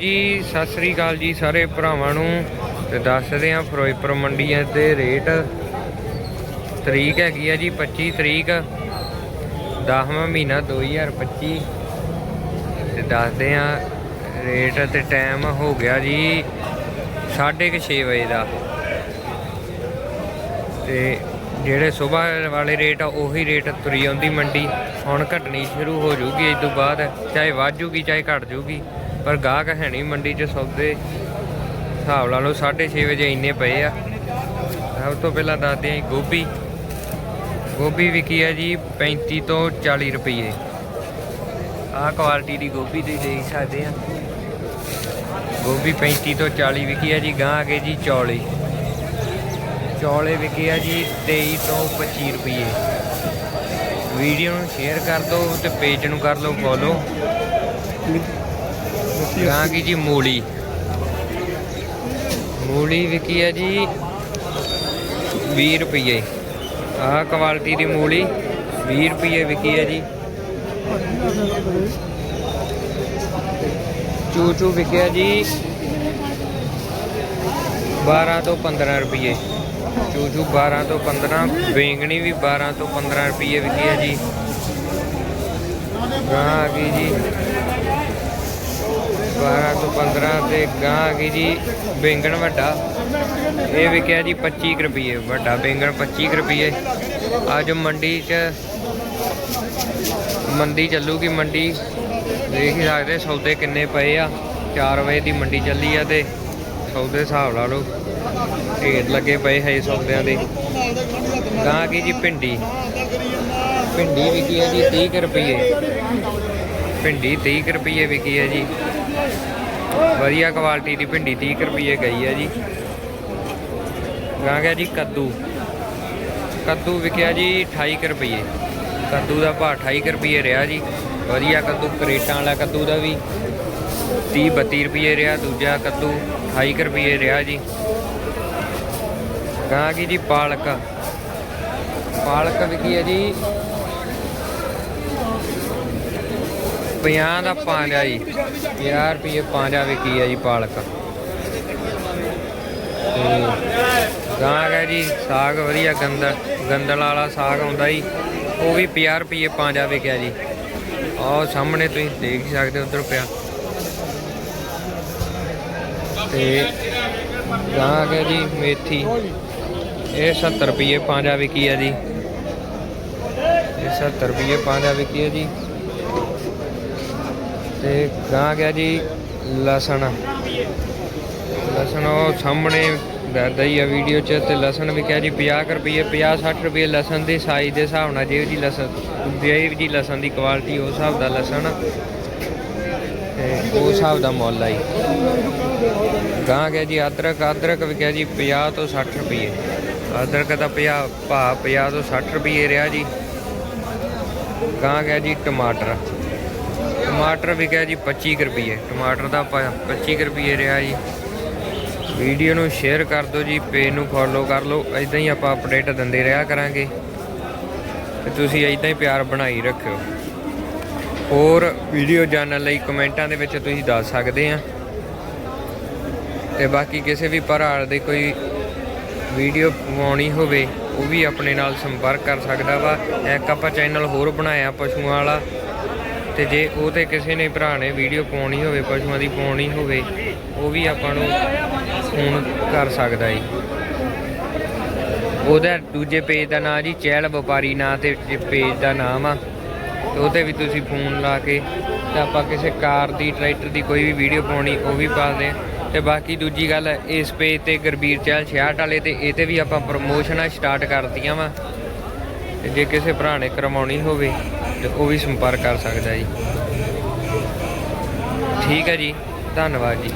ਜੀ, ਸਤਿ ਸ੍ਰੀ ਅਕਾਲ ਜੀ ਸਾਰੇ ਭਰਾਵਾਂ ਨੂੰ। ਤੇ ਦੱਸਦੇ ਆ ਫਿਰੋਜ਼ਪੁਰ ਮੰਡੀਆਂ ਦੇ ਰੇਟ। ਤਰੀਕ ਹੈਗੀ ਆ ਜੀ 25 ਤਰੀਕ। 10ਵਾਂ ਮਹੀਨਾ 2025 ਤੇ ਦੱਸਦੇ ਆ ਰੇਟ ਤੇ ਟਾਈਮ ਹੋ ਗਿਆ ਜੀ 6:30 ਵਜੇ ਦਾ। ਤੇ ਜਿਹੜੇ ਸਵੇਰ ਵਾਲੇ ਰੇਟ ਆ, ਉਹੀ ਰੇਟ ਤੁਰੀ ਆਉਂਦੀ ਮੰਡੀ। ਹੁਣ ਘਟਣੀ ਸ਼ੁਰੂ ਹੋ ਜੂਗੀ, ਇਸ ਤੋਂ ਬਾਅਦ ਚਾਹੇ ਵੱਧ ਜੂਗੀ, ਚਾਹੇ ਘਟ ਜੂਗੀ। ਪਰ ਗਾਹਕ ਹੈ ਨਹੀਂ ਮੰਡੀ 'ਚ, ਸੌਦੇ ਹਿਸਾਬ ਲਾ ਲਓ 6:30 ਵਜੇ ਇੰਨੇ ਪਏ ਆ। ਸਭ ਤੋਂ ਪਹਿਲਾਂ ਦੱਸਦੇ ਆਂ ਜੀ, ਗੋਭੀ। ਗੋਭੀ ਵਿਕੀ ਆ ਜੀ 35 ਤੋਂ 40 ਰੁਪਏ ਆਹ ਕੁਆਲਿਟੀ ਦੀ ਗੋਭੀ ਤੁਸੀਂ ਦੇਖ ਸਕਦੇ ਆ। ਗੋਭੀ 35 ਤੋਂ 40 ਵਿਕੀ ਆ ਜੀ ਗਾਂ ਆ ਗਏ ਜੀ ਚੌਲੇ। ਚੌਲੇ ਵਿਕੀ ਆ ਜੀ 23 ਤੋਂ 25 ਰੁਪਏ ਵੀਡੀਓ ਨੂੰ ਸ਼ੇਅਰ ਕਰ ਦਿਓ ਤੇ ਪੇਜ ਨੂੰ ਕਰ ਲਓ ਫੋਲੋ। ਗਾਂ ਕੀ ਜੀ ਮੂਲੀ? ਮੂਲੀ ਵਿਕੀ ਹੈ ਜੀ 20 ਰੁਪਏ ਆਹ ਕੁਆਲਿਟੀ ਦੀ ਮੂਲੀ 20 ਰੁਪਏ ਵਿਕੀ ਹੈ ਜੀ। ਚੂਚੂ ਵਿਕਿਆ ਜੀ 12 ਤੋਂ 15 ਰੁਪਏ ਚੂਚੂ ਚੂ 12 ਤੋਂ 15 ਬੈਂਗਣੀ ਵੀ 12 ਤੋਂ 15 ਰੁਪਏ ਵਿਕੀ ਹੈ ਜੀ। ਗਾਂ ਆ ਗਈ ਜੀ। 12 ਤੋਂ 15 ਤੇ ਗਾਂ ਆ ਗਈ ਜੀ ਬੈਂਗਣ ਵੱਡਾ। ਇਹ ਵਿਕਿਆ ਜੀ 25 ਕੁ ਰੁਪਏ ਵੱਡਾ ਬੈਂਗਣ 25 ਕੁ ਰੁਪਏ ਅੱਜ ਮੰਡੀ 'ਚ ਮੰਡੀ ਚੱਲੂਗੀ ਮੰਡੀ। ਦੇਖ ਹੀ ਸਕਦੇ ਸੌਦੇ ਕਿੰਨੇ ਪਏ ਆ। 4 ਵਜੇ ਦੀ ਮੰਡੀ ਚੱਲੀ ਆ ਤੇ ਸੌਦੇ ਹਿਸਾਬ ਲਾ ਲਓ। ਢੇਰ ਲੱਗੇ ਪਏ ਹੈ ਸੌਦਿਆਂ ਦੇ। ਗਾਂ ਕੀ ਜੀ ਭਿੰਡੀ। ਭਿੰਡੀ ਵਿਕੀ ਹੈ ਜੀ 30 ਕੁ ਰੁਪਏ ਭਿੰਡੀ 30 ਕੁ ਰੁਪਏ ਵਿਕੀ ਹੈ ਜੀ। ਵਧੀਆ ਕੁਆਲਿਟੀ ਦੀ ਭਿੰਡੀ 30 ਕੁ ਰੁਪਏ ਗਈ ਹੈ ਜੀ। ਗਾਂ ਗਿਆ ਜੀ ਕੱਦੂ। ਕੱਦੂ ਵਿਕਿਆ ਜੀ 28 ਕੁ ਰੁਪਏ ਕੱਦੂ ਦਾ ਭਾਅ 28 ਕੁ ਰੁਪਏ ਰਿਹਾ ਜੀ। ਵਧੀਆ ਕੱਦੂ, ਕਰੇਟਾਂ ਵਾਲਾ ਕੱਦੂ ਦਾ ਵੀ। 30 32 ਰੁਪਏ ਰਿਹਾ, ਦੂਜਾ ਕੱਦੂ 28 ਕੁ ਰੁਪਏ ਰਿਹਾ ਜੀ। ਗਾਂ ਕੀ ਜੀ ਪਾਲਕ। ਪਾਲਕ ਵਿਕੀ ਹੈ ਜੀ 50 ਦਾ ਪਾਂਜਾ ਜੀ। 50 ਰੁਪਏ ਪਾਂਜਾ ਵਿਕੀ ਆ ਜੀ ਪਾਲਕ। ਤੇ ਗਾਂ ਹੈ ਜੀ, ਸਾਗ ਵਧੀਆ ਗੰਦਲ ਗੰਦਲ ਵਾਲਾ ਸਾਗ ਆਉਂਦਾ ਜੀ। ਉਹ ਵੀ 50 ਰੁਪਏ ਪਾਂਜਾ ਵਿਕਿਆ ਜੀ। ਆਹ ਸਾਹਮਣੇ ਤੁਸੀਂ ਦੇਖ ਹੀ ਸਕਦੇ ਉਧਰ ਪਿਆ। ਤੇ ਗਾਂ ਹੈ ਜੀ ਮੇਥੀ। ਇਹ 70 ਰੁਪਏ ਪਾਂਜਾ ਵਿਕੀ ਹੈ ਜੀ। ਇਹ 70 ਰੁਪਏ ਪਾਂਜਾ ਵਿਕੀ ਹੈ ਜੀ। ਤੇ ਗਾਂ ਗਿਆ ਜੀ ਲਸਣ। ਲਸਣ ਉਹ ਸਾਹਮਣੇ ਦੱਸਦਾ ਹੀ ਆ ਵੀਡੀਓ 'ਚ ਤੇ ਲਸਣ ਵੀ ਕਿਹਾ ਜੀ 50 ਰੁਪਏ 50 60 ਰੁਪਏ ਲਸਣ ਦੇ ਸਾਈਜ਼ ਦੇ ਹਿਸਾਬ ਨਾਲ ਜਿਹੋ ਜੀ ਲਸਣ ਜਿਹੋ ਜੀ ਲਸਣ ਦੀ ਕੁਆਲਿਟੀ ਉਸ ਹਿਸਾਬ ਦਾ ਲਸਣ ਤੇ ਉਸ ਹਿਸਾਬ ਦਾ ਮੁੱਲ ਜੀ। ਗਾਂ ਗਿਆ ਜੀ ਅਦਰਕ ਅਦਰਕ ਵੀ ਕਿਹਾ ਜੀ 50 ਤੋਂ 60 ਰੁਪਏ ਅਦਰਕ ਦਾ 50 ਭਾਅ 50 ਤੋਂ 60 ਰੁਪਏ ਰਿਹਾ ਜੀ। ਗਾਂ ਗਿਆ ਜੀ ਟਮਾਟਰ। ਟਮਾਟਰ ਵਿਕਿਆ ਜੀ 25 ਕੁ ਰੁਪਏ ਟਮਾਟਰ ਦਾ ਪ- 25 ਕੁ ਰੁਪਏ ਰਿਹਾ ਜੀ। ਵੀਡੀਓ ਨੂੰ ਸ਼ੇਅਰ ਕਰ ਦਿਓ ਜੀ ਪੇਜ ਨੂੰ ਫੋਲੋ ਕਰ ਲਓ। ਇਦਾਂ ਹੀ ਆਪਾਂ ਅਪਡੇਟ ਦਿੰਦੇ ਰਿਹਾ ਕਰਾਂਗੇ। ਤੇ ਤੁਸੀਂ ਇਦਾਂ ਹੀ ਪਿਆਰ ਬਣਾਈ ਰੱਖਿਓ। ਹੋਰ ਵੀਡੀਓ ਜਾਣਨ ਲਈ ਕਮੈਂਟਾਂ ਦੇ ਵਿੱਚ ਤੁਸੀਂ ਦੱਸ ਸਕਦੇ ਆ। ਤੇ ਬਾਕੀ ਕਿਸੇ ਵੀ ਭਰਾ ਦੇ ਕੋਈ ਵੀਡੀਓ ਪਾਉਣੀ ਹੋਵੇ, ਉਹ ਵੀ ਆਪਣੇ ਨਾਲ ਸੰਪਰਕ ਕਰ ਸਕਦਾ ਵਾ। ਇੱਕ ਆਪਾਂ ਚੈਨਲ ਹੋਰ ਬਣਾਇਆ, ਪਸ਼ੂਆਂ ਵਾਲਾ। ਤੇ ਜੇ ਉਹ ਤੇ ਕਿਸੇ ਨੇ ਭਰਾ ਨੇ ਵੀਡੀਓ ਪਾਉਣੀ ਹੋਵੇ, ਪਸ਼ੂਆਂ ਦੀ ਪਾਉਣੀ ਹੋਵੇ, ਉਹ ਵੀ ਆਪਾਂ ਨੂੰ ਫੋਨ ਕਰ ਸਕਦਾ ਜੀ। ਉਹਦਾ ਦੂਜੇ ਪੇਜ ਦਾ ਨਾਮ ਜੀ, ਚਹਿਲ ਵਪਾਰੀ ਨਾਂ ਤੇ ਪੇਜ ਦਾ ਨਾਮ ਆ, ਤੇ ਉਹ ਤੇ ਵੀ ਤੁਸੀਂ ਫੋਨ ਲਾ ਕੇ ਤੇ ਆਪਾਂ ਕਿਸੇ ਕਾਰ ਦੀ, ਟਰੈਕਟਰ ਦੀ ਕੋਈ ਵੀ ਵੀਡੀਓ ਪਾਉਣੀ, ਉਹ ਵੀ ਪਾਉਂਦੇ ਆ ਤੇ ਬਾਕੀ ਦੂਜੀ ਗੱਲ, ਇਸ ਪੇਜ ਤੇ ਗੁਰਬੀਰ ਚਹਿਲ 66 ਵਾਲੇ ਤੇ ਇਹ ਤੇ ਵੀ ਆਪਾਂ ਪ੍ਰਮੋਸ਼ਨਾਂ ਸਟਾਰਟ ਕਰਤੀਆਂ ਵਾ। ਤੇ ਜੇ ਕਿਸੇ ਭਰਾ ਨੇ ਕਰਵਾਉਣੀ ਹੋਵੇ ਤੇ ਉਹ ਵੀ ਸੰਪਰਕ ਕਰ ਸਕਦਾ ਜੀ। ਠੀਕ ਹੈ ਜੀ ਧੰਨਵਾਦ ਜੀ।